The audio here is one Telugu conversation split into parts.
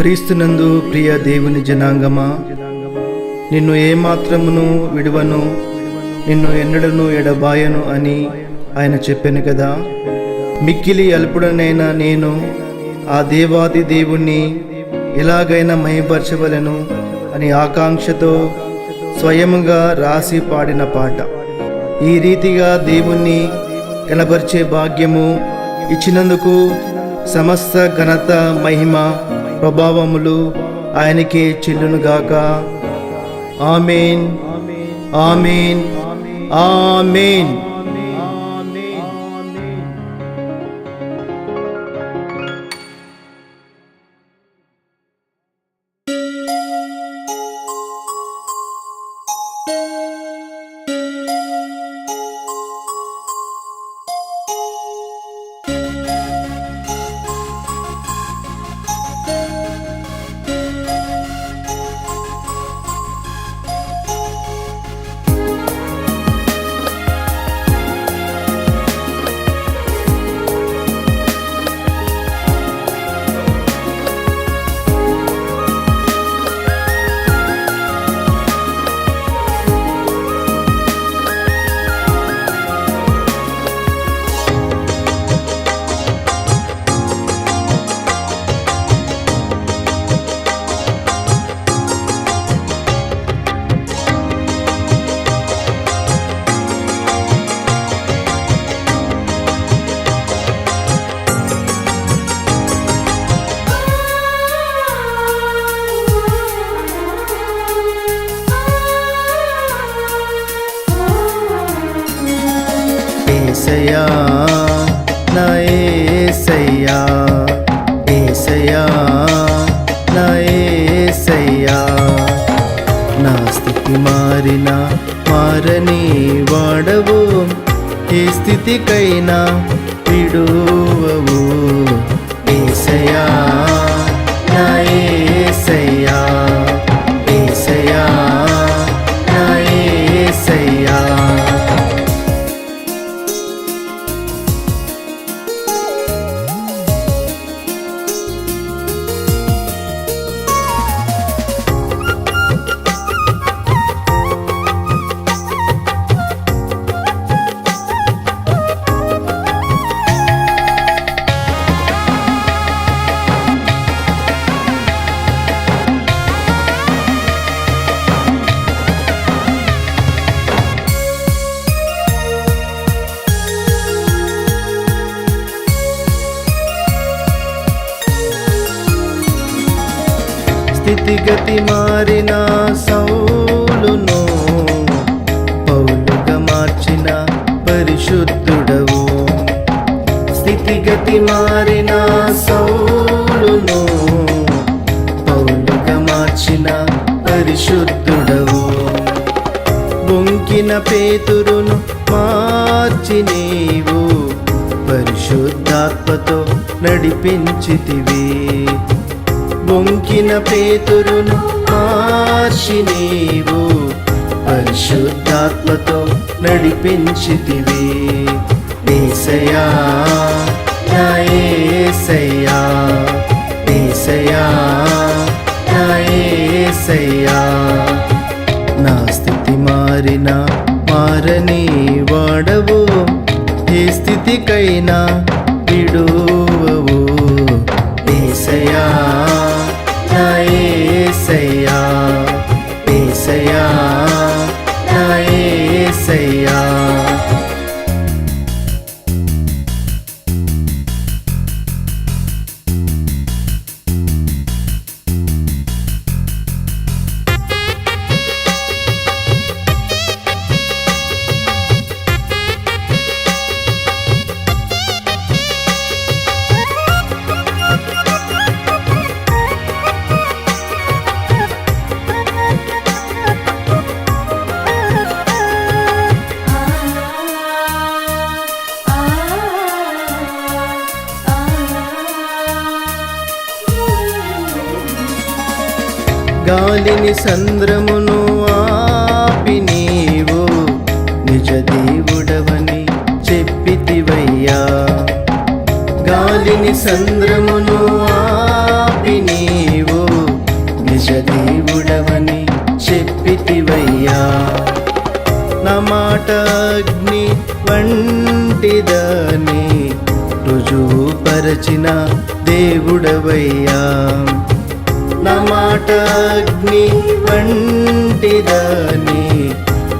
క్రీస్తునందు ప్రియ దేవుని జనాంగమా? నిన్ను ఏమాత్రమును విడువను? నిన్ను ఎన్నడను ఎడబాయను అని ఆయన చెప్పాను కదా. మిక్కిలి అల్పుడనైనా నేను ఆ దేవాది దేవుణ్ణి ఎలాగైనా మయపరచవలను అని ఆకాంక్షతో స్వయముగా రాసి పాడిన పాట. ఈ రీతిగా దేవుణ్ణి కనబరిచే భాగ్యము ఇచ్చినందుకు సమస్త ఘనత మహిమ ప్రభావములు ఆయనకే చెల్లునుగాక. ఆమెన్. ఆమెన్. ఆమెన్. ఏసయ్యా నా ఏసయ్యా ఏసయ్యా నా ఏసయ్యా. నా స్థితి మారిన మారని వాడవు ఏ స్థితికైనా విడువవు. ఏసయ్యా నా మారిన సౌలును పౌలుగా మార్చిన పరిశుద్ధుడవు. స్థితిగతి మారిన సౌలును పౌలుగా మార్చిన పరిశుద్ధుడవు. బొంకిన పేతురును మార్చి నీవు పరిశుద్ధాత్మతో నడిపించితివి. బొంకిన పేతురును మార్చి నీవు పరిశుద్ధాత్మతో నడిపించితివి. దేశయా నా దేశయా ఏసయ్యా నా నా స్థితి మారిన మారని వాడవు ఏ స్థితికైనా గాలిని సంద్రమును ఆపి నీవు నిజ దేవుడవని చెప్పితివయ్యా. గాలిని సంద్రమును ఆపి నీవు నిజ దేవుడవని చెప్పితివయ్యా. నా మాట అగ్ని వంటిదని రుజువు పరచిన దేవుడవయ్యా. నా మాట అగ్ని వంటిదాని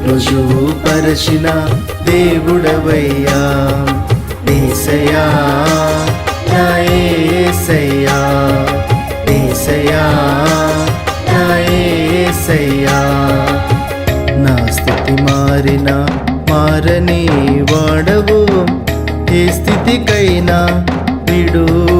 రుజువు పరచిన దేవుడవయ్యా. దేశయా నా ఏసయ్యా. ఏసయ్యా నా ఏసయ్యా. నా స్థితి మారిన మారని వాడవు. ఏ స్థితికైనా విడువవు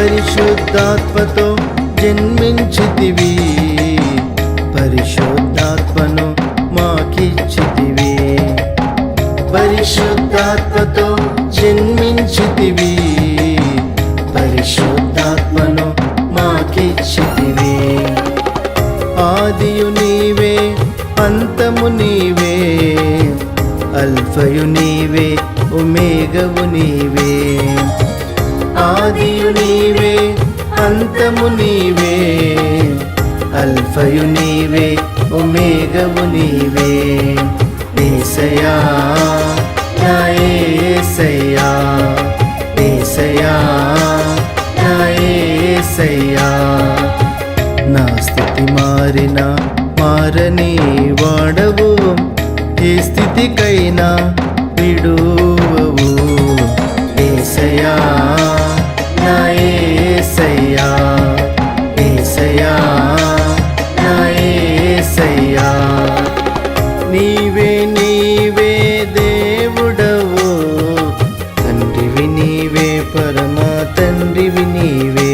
పరిశుద్ధాత్మతో జన్మించితివి. పరిశుద్ధాత్మను మాకిచ్చితివి. పరిశుద్ధాత్మతో జన్మించితివి. పరిశుద్ధాత్మను మాకిచ్చితివి. ఆదియు నీవే అంతము నీవే. అల్ఫయు నీవే ఉమేగవు నీవే. ఆదియు నీవే అంతము నీవే అల్ఫయు నీవే ఒమేగము నీవే. దేశయా నా దేశయా ఏసయ్యా. నా స్థితి మారిన మారని వాడవు ఏ స్థితికైనా విడువవు. దేశయా ఏసయ్యా ఏసయ్యా నా ఏసయ్యా. నీవే నీవే దేవుడవు తండ్రివి నీవే పరమ తండ్రివి నీవే.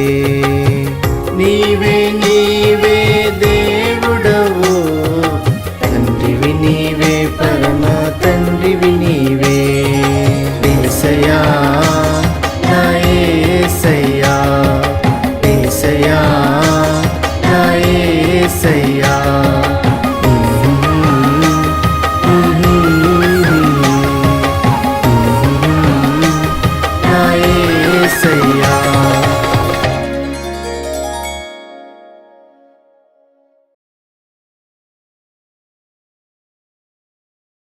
నీవే నీవే దేవుడవు తండ్రివి నీవే